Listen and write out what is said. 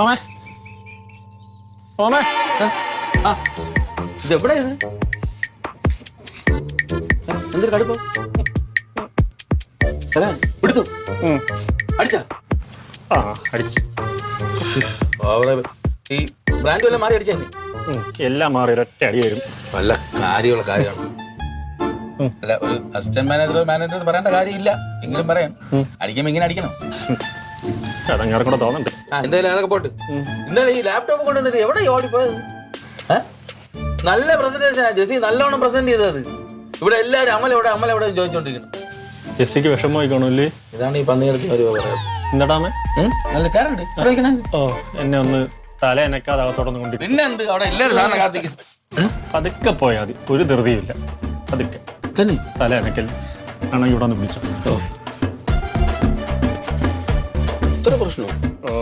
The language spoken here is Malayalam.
ഓമേ ഓമേ ആ. ഇത്? എവിടെ ഇത് എന്തൊരു കടുപ്പം? എടുത്തു അടിച്ചാ. ആ അടിച്ചു. ഈ ബ്രാൻഡ് എല്ലാം മാറി അടിച്ചേ എല്ലാം മാറി ഒരൊറ്റ അടി വരും. നല്ല കാര്യമുള്ള കാര്യമാണ്. അല്ല ഒരു അസിസ്റ്റന്റ് മാനേജർ മാനേജർ പറയേണ്ട കാര്യമില്ല. എങ്കിലും പറയാം. അടിക്കുമ്പോ ഇങ്ങനെ അടിക്കണം. അതങ്ങനെ കൂടെ തോന്നണ്ട്. ആ എന്തായാലും അതൊക്കെ പോട്ട്. ഈ ലാപ്ടോപ്പ് കൊണ്ടുവന്നിട്ട് എവിടെ ഈ ഓടിപ്പോയത്? ഏ? നല്ല പ്രസന്റേഷൻ ജെസി നല്ലോണം പ്രസന്റ് ചെയ്തത്. ഇവിടെ എല്ലാവരും അമല എവിടെ അമല എവിടെ ചോദിച്ചോണ്ടിരിക്കുന്നു. ജെസ്സിക്ക് വിഷമമായി കാണൂല്ലേ ഇതാണ് ഈ ഒരു എന്താടാമേ നല്ല കാറുണ്ട്. ഓ എന്നെ ഒന്ന് തല എനക്കാതെ അകത്തോടൊന്നും കൊണ്ടിട്ട് പിന്നെ എന്ത് അവിടെ എല്ലാവരും സാധനം പതുക്കെ പോയാൽ മതി. ഒരു ധൃതിയില്ല. പതുക്കെ. തന്നെ? തല എനക്കല്ലേ ആണെങ്കിൽ ഇവിടെ ഒന്ന് വിളിച്ചോ. ഇത്ര പ്രശ്നവും ഓ.